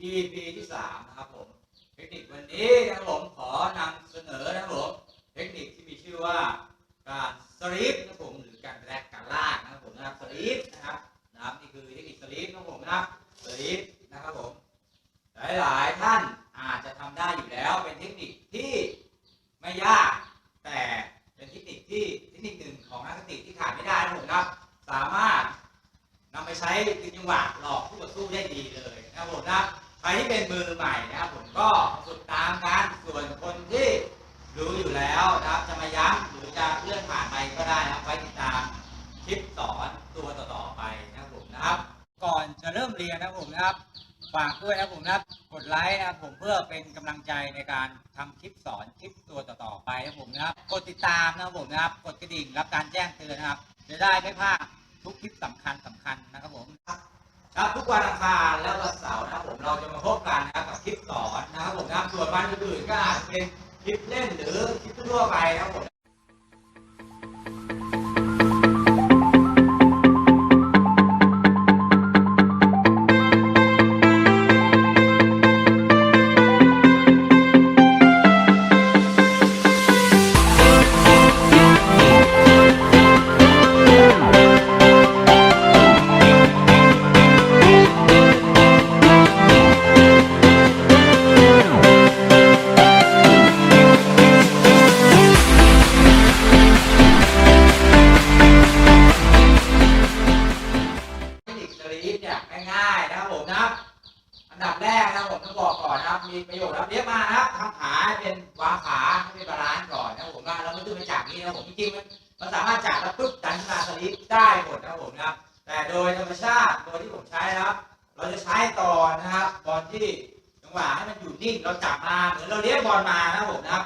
EP ที่สามนะครับผม เทคนิควันนี้นะครับผมขอนำเสนอนะครับผมเทคนิคที่มีชื่อว่าการสลีปนะครับผมหรือการแลกการลากนะครับผมนะครับสลีปนะครับนะครับนี่คือเทคนิคสลีปนะครับผมนะครับสลีปนะครับผมหลายๆท่านอาจจะทำได้อยู่แล้วเป็นเทคนิคที่ไม่ยาก แต่เป็นเทคนิคที่เทคนิคหนึ่งของนักสติที่ขาดไม่ได้นะผมครับ สามารถนำไปใช้ดึงจังหวะหลอกคู่ต่อสู้ได้ดีเลยนะครับผมนะคร รที่เป็นมือใหม่นะครับผมก็ฝึกตามกันส่วนคนที่รู้อยู่แล้วนะครับจะมาย้ำหรือจะเลื่อนผ่านไปก็ได้นะครับไว้ติดตามคลิปสอนตัวต่อๆไปนะครับผมนะครับ ก่อนจะเริ่มเรียนนะครับผมนะครับฝากด้วยนะครับผมนะครับกดไลค์นะครับผมเพื่อเป็นกำลังใจในการทำคลิปสอนคลิปตัวต่อๆไปนะครับผมนะครับกดติดตามนะครับผมนะครับกดกระดิ่งรับการแจ้งเตือนนะครับ จะได้ไม่พลาดทุกคลิปสำคัญสำคัญนะครับผม ครับทุกวันอังคารและวันเสาร์นะครับผมเราจะมาพบกันนะครับกับคลิปสอนนะครับผมนะครับส่วนวันอื่นๆก็อาจจะเป็นคลิปเล่นหรือคลิปทั่วไปนะครับผม ลิสลีปเนี่ยง่ายๆนะครับผมนะอันดับแรกนะครับผมต้องบอกก่อนนะครับ มีประโยชน์นะครับเรียกมานะครับทำขาเป็นวางขาให้เป็นบาลานซ์ก่อนนะครับผมว่าเราไม่ต้องไปจากนี้นะครับผมจริงๆมันมันสามารถจากแล้วปุ๊บดันขึ้นมาสลีปได้หมดนะครับผมนะแต่โดยธรรมชาติโดยที่ผมใช้นะครับ เราจะใช้ตอนนะครับตอนที่จังหวะให้มันอยู่นิ่งเราจับมาเหมือนเราเลี้ยงบอลมานะครับผมนะครับ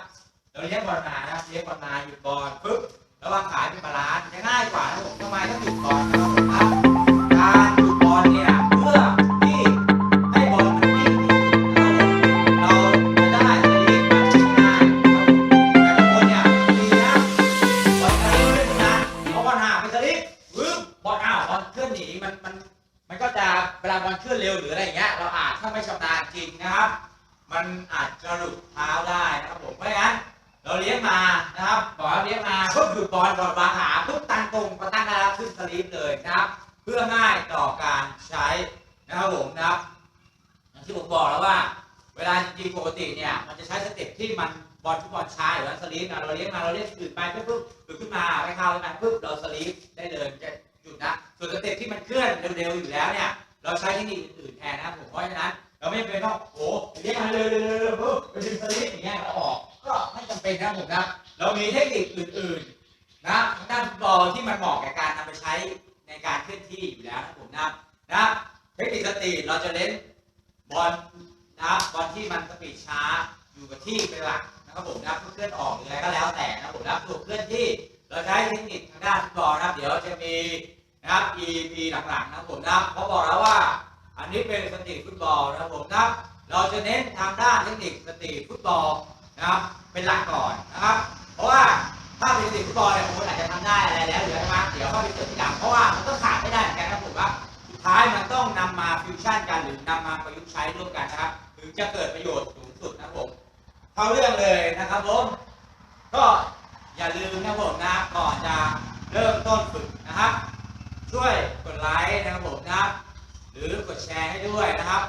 เราเลี้ยงบอลมานะครับเลี้ยงบอลมาหยุดบอลปุ๊บแล้ววางขาเป็นบาลานซ์จะง่ายกว่านะครับผมทำไมต้องหยุดบอลนะครับผมนะครับ การฟุตบอลเนี่ยเพื่อ อลฟุตบอลช้าหรือสลีปเราเลี้ยงมาเราเลี้ยงขึ้นไปปุ๊บปุ๊บหลุดขึ้นมาไปเข้าขึ้นมาปุ๊บเราสลีปได้เลยมันจะหยุดนะส่วนสเต็ปที่มันเคลื่อนเร็วๆอยู่แล้วเนี่ยเราใช้เทคนิคอื่นแทนนะผมเพราะฉะนั้นเราไม่เป็นต้องโอ้เรียกมาเร็วๆๆปุ๊บไปดึงสลิปอย่างเงี้ยแล้วออกก็ไม่จำเป็นนะผมนะเรามีเทคนิคอื่นๆนะทางด้านฟุตบอลที่มันเหมาะกับการนำไปใช้ในการเคลื่อนที่อยู่แล้วนะผมนะนะเทคนิคสตีเราจะเล่นบอลนะบบอลที่มันสปีดช้าอยู่กับที่เป็นหลัก นะครับผมนะเพื่อเคลื่อนออกหรือะไรก็แล้วแต่นะครับผมนะส่วนเคลื่อนที่เราใช้เทคนิคทางด้านฟุตบอลนะครับ เดี๋ยวจะมีนะครับ EP หลังๆนะครับผมนะเพราะบอกแล้วว่า อันนี้เป็นสตรีทฟุตบอลนะครับผมนะเราจะเน้นทางด้านเทคนิคสตรีทฟุตบอลนะครับ เป็นหลักก่อนนะครับ เพราะว่าถ้าเป็นสตรีทฟุตบอลเนี่ยผมอาจจะทำได้อะไรแล้วเหลือใช่เดี๋ยวเข้าไปเสริมที่หลังเพราะว่ามันก็ขาดไม่ได้เหมือนกันนะครับผมว่าสุดท้ายมันต้องนำมาฟิวชั่นกันหรือนำมาประยุกต์ใช้ร่วมกันนะครับถึงจะเกิดประโยชน์สูงสุดนะครับผม เข้าเรื่องเลยนะครับผม ก็อย่าลืมนะครับผมนะก่อนจะเริ่มต้นฝึกนะครับ ช่วยกดไลค์นะครับผมนะ หรือกดแชร์ให้ด้วยนะครับ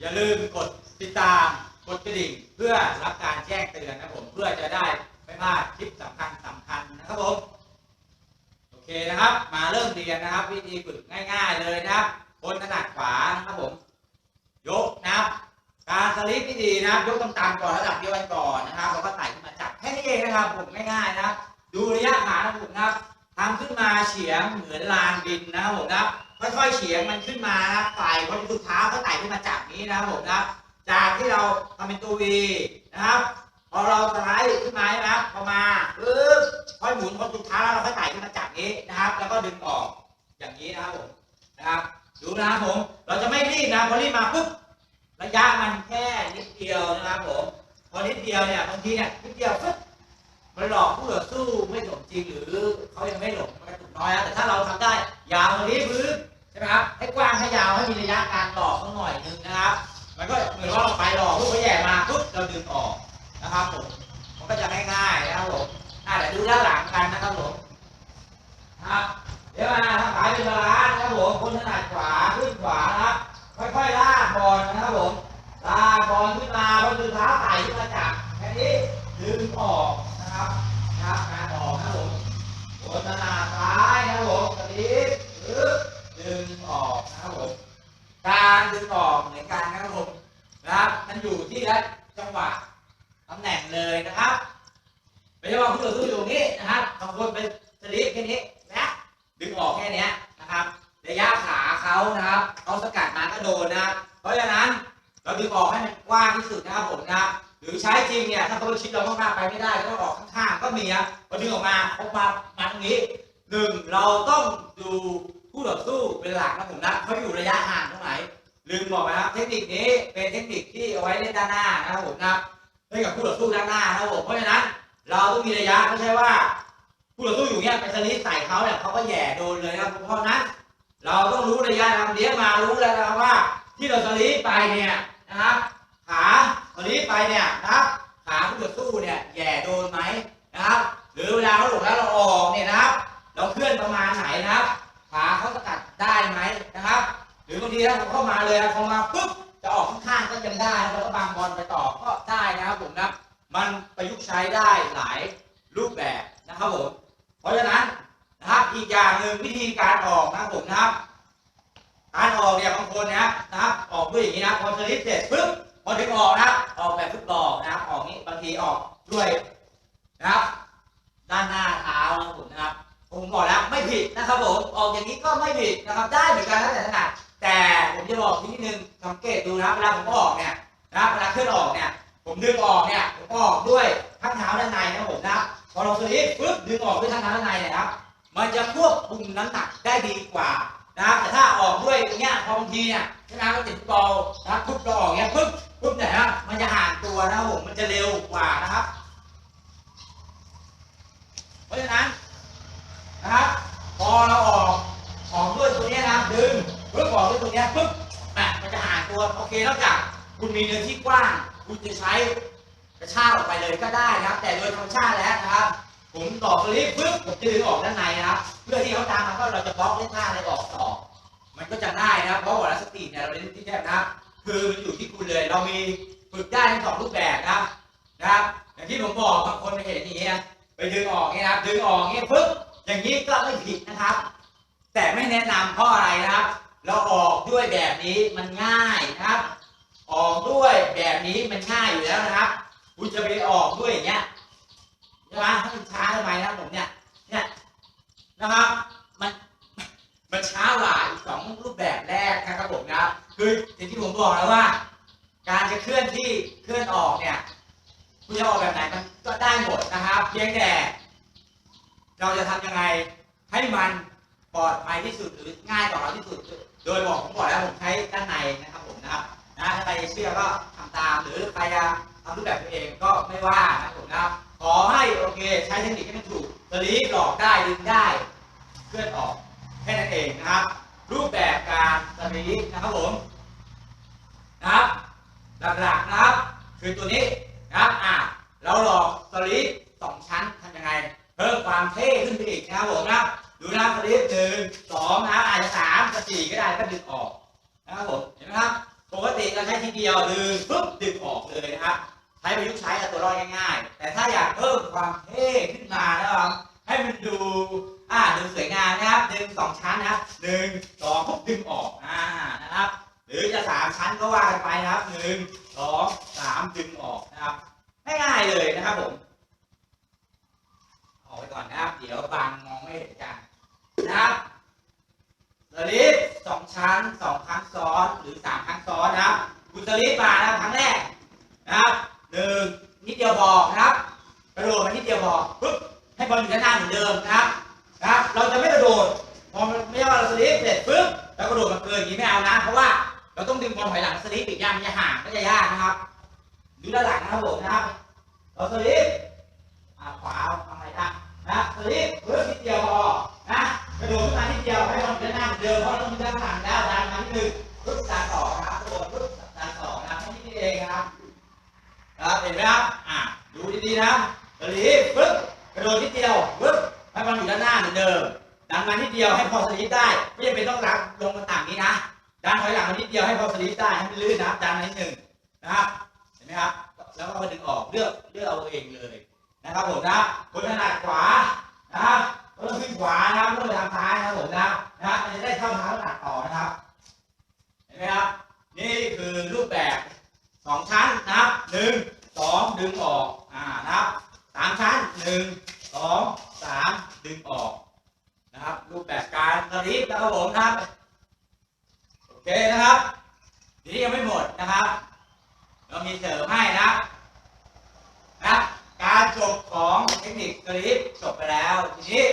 อย่าลืมกดติดตามกดกระดิ่งเพื่อรับการแจ้งเตือนนะครับผมเพื่อจะได้ไม่พลาดคลิปสำคัญสำคัญนะครับผมโอเคนะครับ มาเริ่มเรียนนะครับ วิธีฝึกง่าย ๆ เลยนะครับคนถนัดขวานะครับผม ยกนะครับ การสลิปที่ดีนะครับยกต่ำๆก่อนระดับเดียวกันก่อนนะครับแล้วก็ไต่ขึ้นมาจับแค่นี้เองนะครับผมง่ายๆนะครับ ดูระยะขานะผมนะครับทำขึ้นมาเฉียงเหมือนลานบินนะครับผมนะครับค่อยๆเฉียงมันขึ้นมานะครับไต่พอสุดเท้าก็ไต่ขึ้นมาจากนี้นะครับผมนะครับจากที่เราทำเป็นตัววีนะครับพอเราสไลด์ขึ้นมาใช่ไหมครับพอมาปึ๊บค่อยหมุนพอสุดเท้าแล้วเราค่อยไต่ขึ้นมาจากนี้นะครับ แล้วก็ดึงออกอย่างนี้นะครับผมนะครับ ดูนะครับผมเราจะไม่รีบนะพอรีบมาปุ๊บ ระยะมันแค่นิดเดียวนะครับผมพอนิดเดียวเนี่ยบางทีเนี่ยนิดเดียวปึ๊บมันหลอกผู้ต่อสู้ไม่หลงจริงหรือเขายังไม่หลงมันกระตุกน้อยนะแต่ถ้าเราทำได้ ยาวตรงนี้พื้นใช่ไหมครับให้กว้างให้ยาวให้มีระยะการหลอกสักหน่อยนึงนะครับ มันก็เหมือนว่าเราไปหลอกผู้ก็แย่มาปุ๊บเราดึงออกนะครับผม ค่นี้นะดึงออกแค่นี้นะครับระยะขาเขานะครับเขาสกัดมาก็โดนนะเพราะฉะนั้นเราดึงออกให้มันกว้างที่สุดนะครับผมนะหรือใช้จริงเนี่ยถ้าเขาชิดเรามากๆไปไม่ได้ก็ออกข้างๆก็มีครับพอดึงออกมาเขามามาตรงนี้หนึ่งเราต้องดูผู้ต่อสู้เป็นหลักนะผมนะเขาอยู่ระยะห่างตรงไหนลืมบอกนะครับเทคนิคนี้เป็นเทคนิคที่เอาไว้เล่นด้านหน้านะครับผมนะเล่นกับผู้ต่อสู้ด้านหน้านะครับผมเพราะฉะนั้น เราต้องมีระยะไม่ใช่ว่า ผู้ต่อสู้อยู่เนี่ยไปสลิดใส่เขาเนี่ยเขาก็แย่โดนเลยนะครับเพราะนั้นเราต้องรู้ระยะทำเลี้ยงมารู้แล้วนะครับว่า ที่เราสลีปไปเนี่ยนะครับขาสลีปไปเนี่ยนะครับขาผู้ต่อสู้เนี่ยแย่โดนไหมนะครับ หรือเวลาเขาหลงแล้วเราออกเนี่ยนะครับ เราเคลื่อนประมาณไหนนะครับขาเขาสกัดได้ไหมนะครับ หรือบางทีถ้าผมเข้ามาเลยพอมาปุ๊บจะออกข้างๆก็ยังได้แล้วก็บางบอลไปต่อก็ได้นะครับผมนะมันประยุกต์ใช้ได้หลายรูปแบบนะครับผม เพราะฉะนั้นนะครับอีกอย่างหนึ่งวิธีการออกนะผมนะครับ การออกเนี่ยบางคนนะครับนะครับออกด้วยอย่างนี้นะพอสลิปเสร็จปุ๊บพอถึงออกนะครับออกแบบฟุตบอลนะครับออกนี้บางทีออกด้วยนะครับ ด้านหน้าเท้านะผมนะครับผมบอกแล้วไม่ผิดนะครับผมออกอย่างนี้ก็ไม่ผิดนะครับ ได้เหมือนกันแล้วแต่ถนัดแต่ผมจะบอกทีนิดนึงสังเกตดูนะเวลาผมออกเนี่ยนะเวลาเคลื่อนออกเนี่ย ผมดึงออกเนี่ยผมออกด้วยข้างเท้าด้านในนะผมนะ พอเราสลิปปุ๊บดึงออกด้วยข้างเท้าด้านในเนี่ยครับ มันจะควบคุมน้ำหนักได้ดีกว่านะครับแต่ถ้าออกด้วยอย่างเงี้ยพอบางทีเนี่ยใช่ไหมครับติดบอลนะครับปุ๊บเราออกเงี้ยปุ๊บปุ๊บเนี่ยฮะมันจะห่างตัวนะครับผมมันจะเร็วกว่านะครับ เพราะฉะนั้นนะครับพอเราออกออกด้วยตัวเนี้ยนะดึงปุ๊บออกด้วยตัวเนี้ยปุ๊บอะมันจะห่างตัวโอเคนอกจากคุณมีเนื้อที่กว้าง คุณจะใช้ กระชากออกไปเลยก็ได้นะครับ แต่โดยธรรมชาติแล้วนะครับ ผมต่อสลิปปุ๊บผมจะดึงออกด้านในนะครับ เพื่อที่เขาตามมาก็เราจะบล็อกเล่นท่าอะไรออกต่อ มันก็จะง่ายนะครับเพราะว่าสตีเนี่ยเราเล่นที่แคบนะครับ คือมันอยู่ที่คุณเลยเรามีฝึกได้ทั้งสองรูปแบบนะครับนะครับอย่างที่ผมบอกบางคนไปเห็นอย่างนี้นะไปดึงออกเนี่ยนะครับดึงออกเนี่ยปุ๊บอย่างนี้ก็ไม่ผิดนะครับ แต่ไม่แนะนำเพราะอะไรนะครับ เราออกด้วยแบบนี้มันง่ายนะครับ ออกด้วยแบบนี้มันง่ายอยู่แล้วนะครับ คุณจะไปออกด้วยอย่างเงี้ยใช่ไหมถ้ามันช้าทำไมนะผมเนี่ยเนี่ยนะครับมันมันช้ากว่าอีกสองรูปแบบแรกนะครับผมนะครับคือสิ่างที่ผมบอกแล้วว่า การจะเคลื่อนที่เคลื่อนออกเนี่ยคุณจะออกแบบไหนมันก็ได้หมดนะครับ เพียงแต่ เราจะทำยังไงให้มันปลอดภัยที่สุดหรือง่ายต่อเราที่สุด โดยบอกผมบอกแล้วผมใช้ด้านในนะครับผมนะครับนะถ้าใครเชื่อก็ทำตามหรือใครจะำรูปแบบตัวเองก็ไม่ว่านะครับผมนะขอให้โอเคใช้เทคนิคให้มันถูกสลีปหลอกได้ดึงได้เคลื่อนออกแค่นั้นเองนะครับ รูปแบบการสลีปนะครับผมนะครับหลักๆนะครับ คือตัวนี้นะครับอะเราหลอกสลีปสองชั้นทำยังไง เพิ่มความเท่ขึ้นไปอีกนะครับผมนะดูนะสลีปหนึ่งสองนะอาจจะสามจะสี่ก็ได้ก็ดึงออกนะครับผมเห็นไหมครับปกติเราใช้ทีเดียวดึงปุ๊บดึงออกเลยนะครับ ใช้ประยุกต์ใช้กับตัวรอดง่ายๆ แต่ถ้าอยากเพิ่มความเท่ขึ้นมานะครับให้มันดูอ่าดูสวยงามนะครับดึงสองชั้นนะครับหนึ่งสองปุ๊บดึงออกอ่านะครับ หรือจะสามชั้นก็ว่ากันไปนะครับหนึ่งสองสามดึงออกนะครับง่ายๆเลยนะครับผมออกไปก่อนนะครับ เดี๋ยวบางมองไม่เห็นกันนะครับสลิปสองชั้นสองครั้งซ้อนหรือสามครั้งซ้อนนะครับคุณสลิปมานะครั้งแรกนะครับ หนึ่งนิดเดียวพอนะครับ กระโดดมานิดเดียวพอปุ๊บให้บอลอยู่ด้านหน้าเหมือนเดิมนะครับนะครับเราจะไม่กระโดดพอไม่ใช่ว่าเราสลิปเสร็จปุ๊บแล้วกระโดดมาเกินอย่างนี้ไม่เอานะ เพราะว่าเราต้องดึงบอลถอยหลังสลิปอีกย่างมันจะห่างก็จะยากนะครับดูด้านหลังนะครับผมนะครับ เราสลิปอ่าขวาทำอะไรนะนะสลิปปุ๊บนิดเดียวพอนะดิมเพราะเราต้องมีด้านหลังแล้วดันมาที่หนึ่งปึ๊บดันต่อครับทุกคนปึ๊บดันต่อนะแค่นี้เองครับ เห็นไหมครับ อะ ดูดีๆนะกระลีปึ๊บ กระโดดนิดเดียวปึ๊บให้มันอยู่ด้านหน้าเหมือนเดิม ดันมานิดเดียวให้พอสลิปได้ ไม่จำเป็นต้องรับลงมาต่ำนี้นะ ดันถอยหลังมานิดเดียวให้พอสลิปได้ ให้มันลื่นนะครับ ดันนิดหนึ่งนะครับ เห็นไหมครับ แล้วก็มาดึงออก เลือกเลือกเอาเองเลยนะครับผมนะ คนถนัดขวานะครับก็ต้องขึ้นขวานะครับไม่ต้องไปทางซ้ายนะครับผมนะนะมันจะได้เข้าเท้าหนักต่อนะครับ เห็นไหมครับ นี่คือรูปแบบสองชั้นนะครับหนึ่ง สองดึงออก อ่านะครับสามชั้นหนึ่งสองสามดึงออกนะครับ รูปแบบการสลิปนะครับผมนะครับ โอเคนะครับทีนี้ยังไม่หมดนะครับ เรามีเสริมให้นะนะการจบของเทคนิคสลิปจบไปแล้ว ทีนี้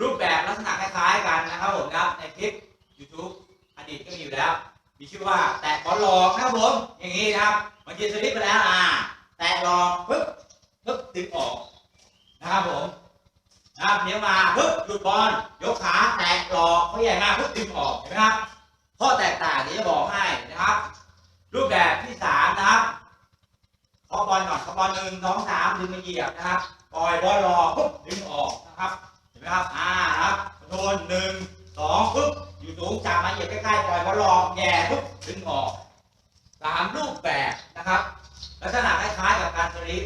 รูปแบบลักษณะคล้ายๆกันนะครับผมนะในคลิป YouTube อดีตก็มีอยู่แล้ว มีชื่อว่าแตะบอลหลอกนะครับผม อย่างนี้นะครับเมื่อกี้สลิปไปแล้วอ่า แตะหลอปึ๊บปึ๊บดึงออกนะครับผมนะครับเนี้ยวมาปึ๊บหยุดบอลยกขาแตะหลอเขาใหญ่มากปึ๊บดึงออกเห็นไหมครับข้อแตกต่างเดี๋ยวจะบอกให้นะครับ รูปแบบที่สามนะครับขอบอลก่อนขอบอลหนึ่งสองสามดึงมาเหยียบนะครับปล่อยบอลรอปุ๊บดึงออกนะครับเห็นไหมครับอ่านะครับโดนหนึ่งสองปุ๊บอยู่สูงจับมาเหยียบใกล้ๆปล่อยบอลรอแย่ปุ๊บดึงออกสามรูปแบบนะครับ ลักษณะคล้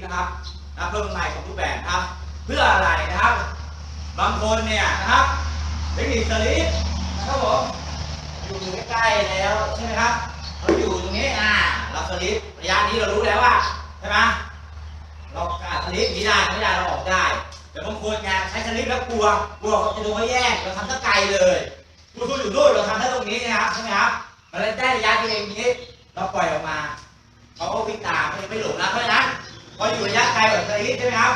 นะครับนะเพิ่มใหม่ของรูปแบบนะครับ เพื่ออะไรนะครับ บางคนเนี่ยนะครับเทคนิคสลีปนะครับผมอยู่ใกล้ๆแล้วใช่ไหมครับเราอยู่ตรงนี้อ่าเราสลิประยะนี้เรารู้แล้วว่าใช่ไหมเราอาสลิปนี้ได้ไม่ได้เราออกได้แต่บางคนไงใช้สลิปแล้วกลัวกลัวเขาจะโดนเขาแย่งเราทำตั้งไกลเลยดูดูอยู่นู่นเราทำได้ตรงนี้นะครับใช่ไหมครับมันเลยได้ระยะที่เองนี้เราปล่อยออกมาเขาก็วิ่งตามไม่ไม่หลงนะเพราะฉะนั้น พออยู่ระยะไกลแบบสลิปใช่ไหมครับ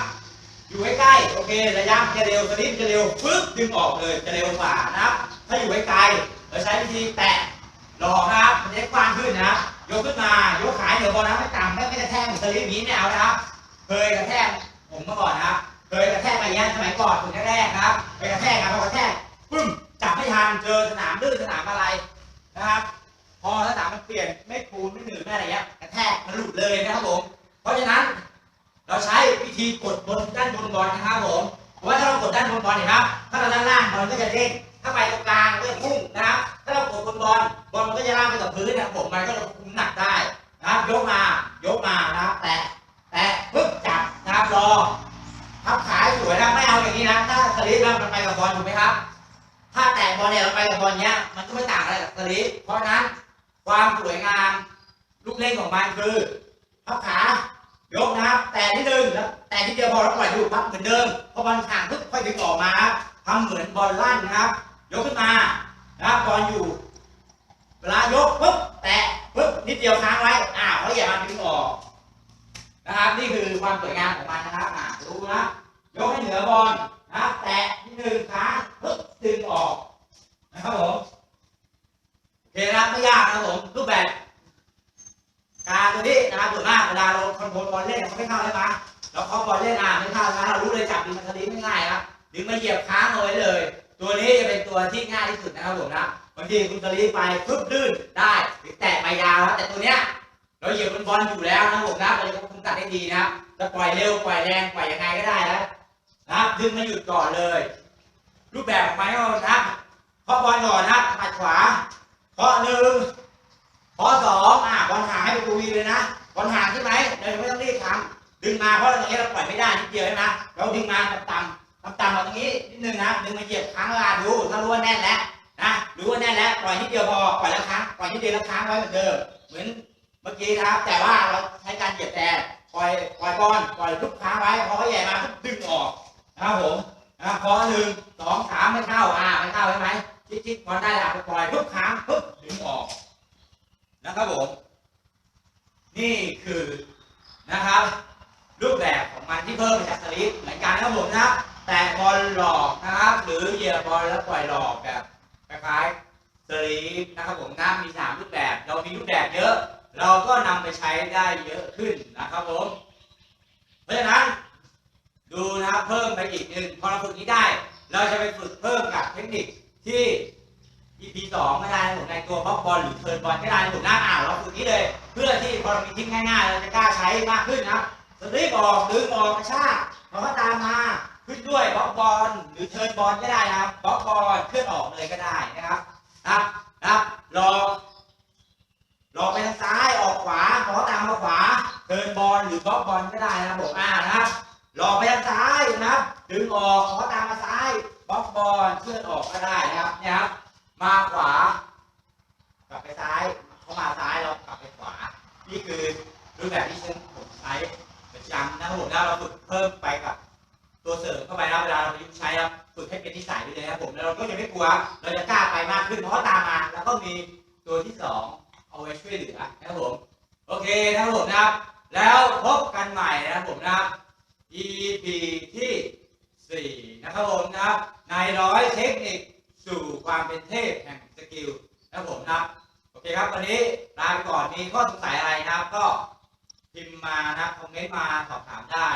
อยู่ใกล้ๆโอเค ระยะจะเร็วสลิปจะเร็วปึ๊บดึงออกเลยจะเร็วกว่านะครับ ถ้าอยู่ไกลเราใช้วิธีแตะหลอกนะครับมันจะกว้างขึ้นนะยกขึ้นมายกขาเหนือบอลนะไม่ต่ำไม่ไม่กระแทกสลิปนี้ไม่เอานะครับเคยกระแทกผมเมื่อก่อนนะครับเคยกระแทกมาอย่างนี้ยสมัยก่อนฝึกแรกๆนะครับไปกระแทกครับพอกระแทกปึ้มจับไม่ทันเจอสนามลื่นสนามอะไร บนบอลนะครับผมเพราะว่าถ้าเรากดด้านบนบอลเห็นไหมครับถ้าเราด้านล่างบอลก็จะเด้งถ้าไปตรงกลางมันก็จะพุ่งนะครับ ถ้าเรากดบนบอลบอลมันก็จะลากไปกับพื้นนะครับผมมันก็จะคุมหนักได้นะครับยกมายกมานะครับแตะแตะปึ๊บจับนะครับรอทับขาสวยนะไม่เอาอย่างนี้นะถ้าสลิปแล้วมันไปกับบอลถูกไหมครับ ถ้าแตะบอลเนี่ยเราไปกับบอลเนี้ยมันก็ไม่ต่างอะไรกับสลิปเพราะฉะนั้นความสวยงามลูกเล่นของมันคือทับขา ยกนะครับ แต่ที่หนึ่งแล้วแต่ที่เดียวพอแล้วปล่อยดูพับเหมือนเดิมพอบอลห่างปุ๊บค่อยดึงออกมาทำเหมือนบอลลั่นนะครับ ยกขึ้นมานะครับบอลอยู่ เวลายกปุ๊บแตะปุ๊บนิดเดียวค้างไว้อ่าวเขาอย่ามาดึงออกนะครับ นี่คือความสวยงามของมันนะครับอ่าดูนะยกให้เหนือบอลนะครับแตะที่หนึ่งค้างปุ๊บดึงออกนะครับผมโอเคนะไม่ยากนะผมรูปแบบ กาตัวนี้นะครับส่วนมากเวลาเราคอนโทรลบอลเล่นเขาไม่เข้าใช่ไหมเราเคาะบอลเล่นอะไม่เข้านะเรารู้เลยจับดึงมันสลิปง่ายๆครับดึงมาเหยียบค้างเอาไว้เลย ตัวนี้จะเป็นตัวที่ง่ายที่สุดนะครับผมนะบางทีคุณสลิปไปปึ๊บลื่นได้หรือแตะไปยาวครับแต่ตัวเนี้ยเราเหยียบบนบอลอยู่แล้วนะผมนะเราจะคุมกัดได้ดีนะจะปล่อยเร็วปล่อยแรงปล่อยยังไงก็ได้แล้วนะครับดึงมาหยุดก่อนเลย รูปแบบของไมันก็นะเคาะบอลก่อนนะครับปัดขวาเคาะหนึ่ง ข้อสองอะบอลห่างให้ประตูวีเลยนะบอลห่างใช่ไหมเรายังไม่ต้องรีบทำดึงมาเพราะตรงนี้เราปล่อยไม่ได้นิดเดียวใช่ไหมเราดึงมาต่ำๆต่ำๆมาตรงนี้นิดนึงนะดึงมาเหยียบค้างลาดูถ้ารู้ว่าแน่นแล้วนะรู้ว่าแน่นแล้วปล่อยนิดเดียวพอปล่อยแล้วค้างปล่อยนิดเดียวแล้วค้างไว้เหมือนเดิมเหมือนเมื่อกี้นะครับ แต่ว่าเราใช้การเหยียบแต่ปล่อยปล่อยบอลปล่อยทุกค้างไว้พอเขาใหญ่มาปุ๊บดึงออกนะครับผมนะพอหนึ่งสองสามไม่เข้าอ่าไม่เข้าใช่ไหมจิ๊ดๆบอลได้ละปล่อยทุกค้างปุ๊บดึงออก นะครับผมนี่คือนะครับ รูปแบบของมันที่เพิ่มมาจากสลิปเหมือนกันนะครับผมนะแต่บอลหลอกนะครับ หรือเหยียบบอลแล้วปล่อยหลอกแบบคล้ายๆสลิปนะครับผมนะมีสามรูปแบบ เรามีรูปแบบเยอะ เราก็นำไปใช้ได้เยอะขึ้นนะครับผมเพราะฉะนั้นดูนะครับเพิ่มไปอีกหนึ่งพอเราฝึกนี้ได้ เราจะไปฝึกเพิ่มกับเทคนิคที่ EP สองก็ได้ผมในตัวบล็อกบอลหรือเทิร์นบอลก็ได้นะผมหน้าอ่านเราฝึกนี้เลย เพื่อที่พอเรามีทิ้งง่ายๆเราจะกล้าใช้มากขึ้นนะสลีปออกดึงออกกระชากเราก็ตามมาขึ้นด้วยบล็อกบอลหรือเทิร์นบอลก็ได้นะครับบล็อกบอลเคลื่อนออกเลยก็ได้นะครับนะ วเราจะกล้าไปมากขึ้นเพราะตามมา แล้วก็มีตัวที่สองเอาไว้ช่วยเหลือนะครับผมโอเคนะครับผมนะครับ แล้วพบกันใหม่นะครับผมนะครับ EP ที่สี่นะครับผมนะครับ ในร้อยเทคนิคสู่ความเป็นเทพแห่งสกิลนะครับผมนะครับ โอเคครับวันนี้ลาไปก่อนมีข้อสงสัยอะไรนะครับ ก็พิมพ์มานะคอมเมนต์มาสอบถามได้